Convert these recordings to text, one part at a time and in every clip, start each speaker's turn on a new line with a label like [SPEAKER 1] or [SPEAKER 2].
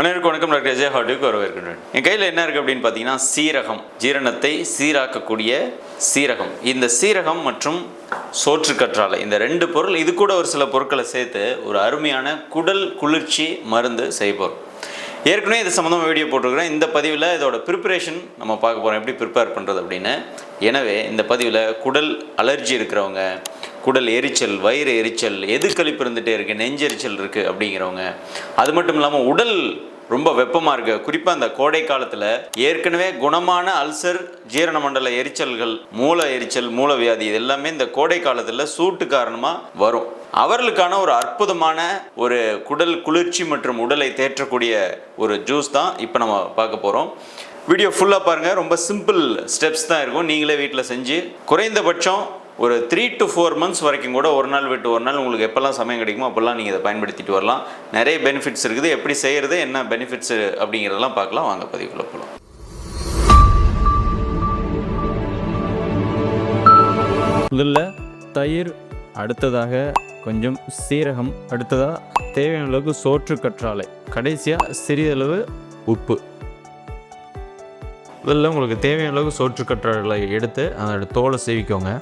[SPEAKER 1] அனைவருக்கும் வணக்கம். டாக்டர் அஜய் ஹாட்டுக்கு வரவேற்கின்றேன். என் கையில் என்ன இருக்குது அப்படின்னு பார்த்தீங்கன்னா சீரகம். ஜீரணத்தை சீராக்கக்கூடிய சீரகம். இந்த சீரகம் மற்றும் சோற்றுக்கற்றாழை இந்த ரெண்டு பொருள் இது கூட ஒரு சில பொருட்களை சேர்த்து ஒரு அருமையான குடல் குளிர்ச்சி மருந்து செய்ய போகிறோம் ஏற்கனவே இது சம்மந்தமாக வீடியோ போட்டிருக்கிறேன். இந்த பதிவில் இதோட ப்ரிப்பரேஷன் நம்ம பார்க்க போகிறோம் எப்படி ப்ரிப்பேர் பண்ணுறது அப்படின்னு. எனவே இந்த பதிவில் குடல் அலர்ஜி இருக்கிறவங்க குடல் எரிச்சல் வயிறு எரிச்சல் எது கழிப்பு இருந்துகிட்டே இருக்குது நெஞ்செரிச்சல் இருக்குது அப்படிங்கிறவங்க. அது மட்டும் இல்லாமல் உடல் ரொம்ப வெப்பமாக இருக்குது குறிப்பாக அந்த கோடை காலத்தில் ஏற்கனவே குணமான அல்சர் ஜீரண மண்டல எரிச்சல்கள் மூல எரிச்சல் மூலவியாதி இது எல்லாமே இந்த கோடை காலத்தில் சூட்டு காரணமாக வரும். அவர்களுக்கான ஒரு அற்புதமான ஒரு குடல் குளிர்ச்சி மற்றும் உடலை தேற்றக்கூடிய ஒரு ஜூஸ் தான் இப்போ நம்ம பார்க்க போகிறோம் வீடியோ ஃபுல்லாக பாருங்கள் ரொம்ப சிம்பிள் ஸ்டெப்ஸ் தான் இருக்கும். நீங்களே வீட்டில் செஞ்சு குறைந்தபட்சம் ஒரு த்ரீ டு ஃபோர் மந்த்ஸ் வரைக்கும் கூட ஒரு நாள் விட்டு ஒரு நாள் உங்களுக்கு எப்போல்லாம் சமயம் கிடைக்குமோ அப்போல்லாம் நீங்கள் இதை பயன்படுத்திட்டு வரலாம். நிறைய பெனிஃபிட்ஸ் இருக்குது. எப்படி செய்கிறது என்ன பெனிஃபிட்ஸ் அப்படிங்கிறதெல்லாம் பார்க்கலாம். வாங்க பதிவுக்குள்ளே போகலாம்
[SPEAKER 2] முதல்ல தயிர் அடுத்ததாக கொஞ்சம் சீரகம் அடுத்ததாக தேவையான அளவுக்கு சோற்று கற்றாழை கடைசியாக சிறிதளவு உப்பு. முதல்ல உங்களுக்கு தேவையான அளவுக்கு சோற்று கற்றாழை எடுத்து அதோட தோலை சேவிக்கோங்க.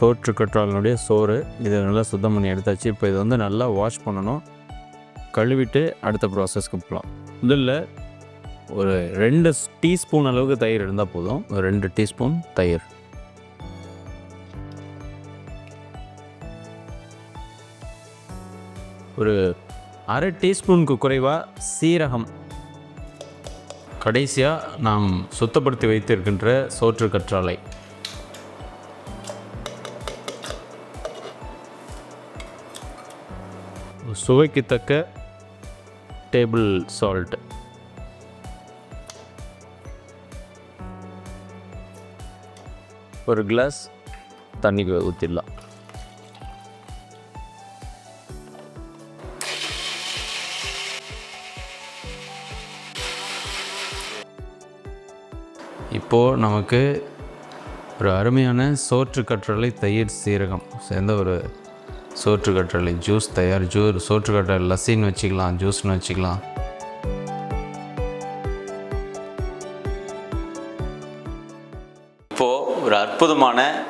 [SPEAKER 2] சோற்று கற்றாழைனுடைய சோறு. இதை நல்லா சுத்தம் பண்ணி எடுத்தாச்சு. இப்போ இதை வந்து நல்லா வாஷ் பண்ணணும். கழுவிட்டு அடுத்த ப்ராசஸ்க்கு போகலாம். முதல்ல ஒரு ரெண்டு டீஸ்பூன் அளவுக்கு தயிர் இருந்தால் போதும். ஒரு ரெண்டு டீஸ்பூன் தயிர். ஒரு அரை டீஸ்பூனுக்கு குறைவாக சீரகம். கடைசியாக நாம் சுத்தப்படுத்தி வைத்திருக்கின்ற சோற்று கற்றாழை. சுவைக்கு தக்க டேபிள் சால்ட். ஒரு கிளாஸ் தண்ணி ஊற்றிடலாம் இப்போது நமக்கு ஒரு அருமையான சோற்று கற்றலை தயிர் சீரகம் சேர்ந்த ஒரு சோற்று ஜூஸ் தயார் ஜூ சோற்று லஸ்ஸின்னு வச்சுக்கலாம் ஜூஸ்னு வச்சுக்கலாம்.
[SPEAKER 1] இப்போது ஒரு அற்புதமான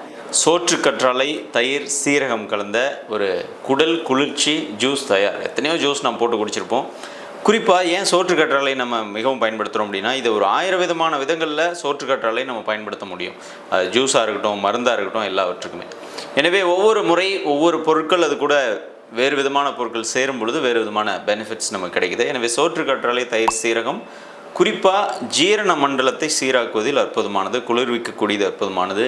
[SPEAKER 1] சோற்று கற்றாழை தயிர் சீரகம் கலந்த ஒரு குடல் குளிர்ச்சி ஜூஸ் தயார். எத்தனையோ ஜூஸ் நம்ம போட்டு குடிச்சிருப்போம். குறிப்பாக ஏன் சோற்று நம்ம மிகவும் பயன்படுத்துகிறோம் அப்படின்னா இது ஒரு ஆயிரம் விதமான விதங்களில் சோற்று நம்ம பயன்படுத்த முடியும். அது ஜூஸாக இருக்கட்டும் மருந்தாக இருக்கட்டும் எல்லாவற்றுக்குமே. எனவே ஒவ்வொரு முறை ஒவ்வொரு பொருட்கள் அது கூட வேறு விதமான பொருட்கள் சேரும் பொழுது வேறு விதமான பெனிஃபிட்ஸ் நமக்கு கிடைக்குது. எனவே சோற்று கற்றாழை தயிர் சீரகம் குறிப்பாக ஜீரண மண்டலத்தை சீராக்குவதில் அற்புதமானது குளிர்விக்கக்கூடியது அற்புதமானது.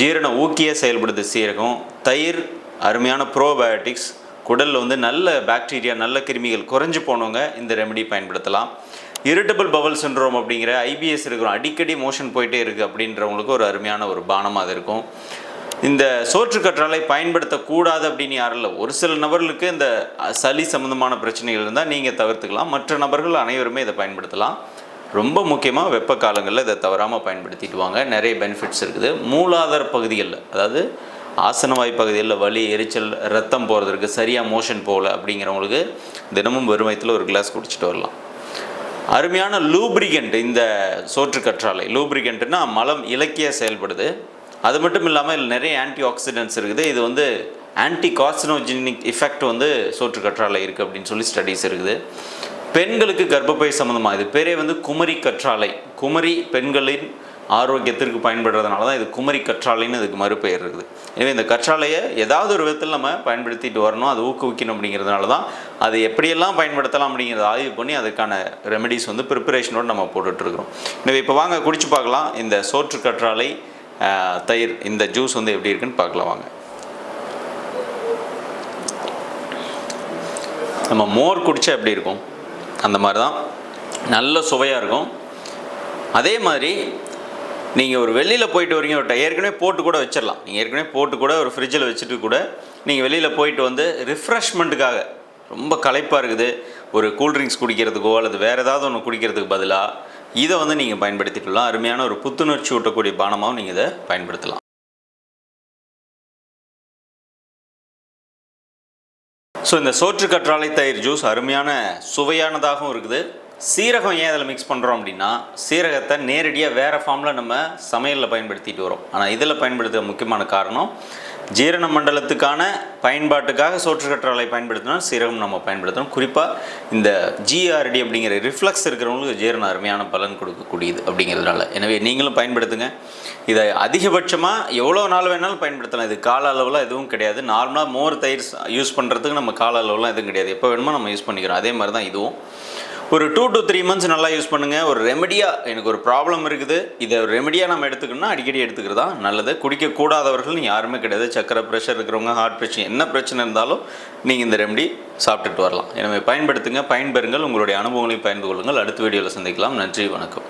[SPEAKER 1] ஜீரண ஊக்கிய செயல்படுது சீரகம் தயிர் அருமையான ப்ரோபயோட்டிக்ஸ் குடலில் வந்து நல்ல பாக்டீரியா நல்ல கிருமிகள் குறைஞ்சு போனவங்க இந்த ரெமெடி பயன்படுத்தலாம். இரிட்டபிள் பவல் சின்ரோம் அப்படிங்கிற ஐபிஎஸ் இருக்கிறோம் அடிக்கடி மோஷன் போயிட்டே இருக்குது அப்படின்றவங்களுக்கு ஒரு அருமையான ஒரு பானமாக இருக்கும். இந்த சோற்று கற்றாலை பயன்படுத்தக்கூடாது அப்படின்னு யாரும் இல்லை. ஒரு சில நபர்களுக்கு இந்த சளி சம்மந்தமான பிரச்சனைகள் இருந்தால் நீங்கள் தவிர்த்துக்கலாம். மற்ற நபர்கள் அனைவருமே இதை பயன்படுத்தலாம். ரொம்ப முக்கியமாக வெப்ப காலங்களில் இதை தவறாமல் பயன்படுத்திட்டு வாங்க. நிறைய பெனிஃபிட்ஸ் இருக்குது. மூலாதார பகுதிகளில் அதாவது ஆசனவாய் பகுதியில் வலி எரிச்சல் ரத்தம் போகிறதுக்கு சரியாக மோஷன் போகல அப்படிங்கிறவங்களுக்கு தினமும் வெறுமயத்தில் ஒரு கிளாஸ் குடிச்சிட்டு வரலாம். அருமையான லூப்ரிகண்ட் இந்த சோற்று கற்றாழை. லூப்ரிகண்ட்னா மலம் இலக்கிய செயல்படுது. அது மட்டும் இல்லாமல் இதில் நிறைய ஆன்டி ஆக்சிடென்ட்ஸ் இருக்குது. இது வந்து ஆன்டி கார்சினோஜெனிக் எஃபெக்ட் வந்து சோற்று கற்றாழை இருக்குது அப்படின்னு சொல்லி ஸ்டடீஸ் இருக்குது. பெண்களுக்கு கர்ப்பப்பை சம்மந்தமாக இது பேரே வந்து குமரி கற்றாழை. குமரி பெண்களின் ஆரோக்கியத்திற்கு பயன்படுறதுனால தான் இது குமரி கற்றாழைன்னு இதுக்கு மறுபெயர் இருக்குது. எனவே இந்த கற்றாழையை ஏதாவது ஒரு விதத்தில் நம்ம பயன்படுத்திட்டு வரணும் அது ஊக்குவிக்கணும் அப்படிங்கிறதுனால தான் அது எப்படியெல்லாம் பயன்படுத்தலாம் அப்படிங்கிறத ஆய்வு பண்ணி அதுக்கான ரெமெடிஸ் வந்து ப்ரிப்பரேஷனோடு நம்ம போட்டுட்ருக்குறோம் எனவே இப்போ வாங்க குடிச்சு பார்க்கலாம். இந்த சோற்று கற்றாழை தயிர் இந்த ஜூஸ் வந்து எப்படி இருக்குன்னு பார்க்கலாம் வாங்க. நம்ம மோர் குடித்தா எப்படி இருக்கும்? அந்த மாதிரி தான் நல்ல சுவையாக இருக்கும். அதே மாதிரி நீங்கள் ஒரு வெளியில் போயிட்டு வரீங்க ஒரு ஏற்கனவே போட்டு கூட வச்சிடலாம். நீங்கள் ஏற்கனவே போட்டு கூட ஒரு ஃப்ரிட்ஜில் வச்சுட்டு கூட நீங்கள் வெளியில் போயிட்டு வந்து ரிஃப்ரெஷ்மெண்ட்டுக்காக ரொம்ப களைப்பாக இருக்குது. ஒரு கூல்ட்ரிங்க்ஸ் குடிக்கிறதுக்கோ அல்லது வேறு ஏதாவது ஒன்று குடிக்கிறதுக்கு பதிலாக இதை வந்து நீங்கள் பயன்படுத்திக்கலாம். அருமையான ஒரு புத்துணர்ச்சி ஊட்டக்கூடிய பானமாகவும் நீங்கள் இதை பயன்படுத்தலாம். ஸோ இந்த சோற்று கற்றாழை தயிர் ஜூஸ் அருமையான சுவையானதாகவும் இருக்குது. சீரகம் ஏன் அதில் மிக்ஸ் பண்ணுறோம் அப்படின்னா சீரகத்தை நேரடியாக வேறு ஃபார்மில் நம்ம சமையலில் பயன்படுத்திட்டு வரோம். ஆனால் இதில் பயன்படுத்துகிற முக்கியமான காரணம் ஜீரண மண்டலத்துக்கான பயன்பாட்டுக்காக சோற்று பயன்படுத்தினா சீரகம் நம்ம பயன்படுத்தணும் குறிப்பாக இந்த ஜிஆர்டி அப்படிங்கிற ரிஃப்ளக்ஸ் இருக்கிறவங்களுக்கு ஜீரணம் அருமையான பலன் கொடுக்கக்கூடியது அப்படிங்கிறதுனால. எனவே நீங்களும் பயன்படுத்துங்க. இதை அதிகபட்சமாக எவ்வளோ நாள் வேணாலும் பயன்படுத்தலாம். இது கால அளவில் எதுவும் கிடையாது. நார்மலாக மோர் தயிர் யூஸ் பண்ணுறதுக்கு நம்ம கால அளவுலாம் எதுவும் கிடையாது. எப்போ வேணுமோ நம்ம யூஸ் பண்ணிக்கிறோம். அதே மாதிரி தான் இதுவும். ஒரு டூ டு த்ரீ மந்த்ஸ் நல்லா யூஸ் பண்ணுங்கள் ஒரு ரெமடியாக எனக்கு ஒரு ப்ராப்ளம் இருக்குது. இதை ஒரு ரெமடியாக நம்ம எடுத்துக்கணும்னா அடிக்கடி எடுத்துக்கிறதா நல்லது. குடிக்கக்கூடாதவர்கள் யாருமே கிடையாது. சக்கரை ப்ரெஷர் இருக்கிறவங்க ஹார்ட் பிரச்சனை என்ன பிரச்சனை இருந்தாலும் நீங்கள் இந்த ரெமடி சாப்பிட்டுட்டு வரலாம். எனவே பயன்படுத்துங்க பயன்பெறுங்கள். உங்களுடைய அனுபவங்களையும் பயந்து கொள்ளுங்கள். அடுத்த வீடியோவில் சந்திக்கலாம். நன்றி வணக்கம்.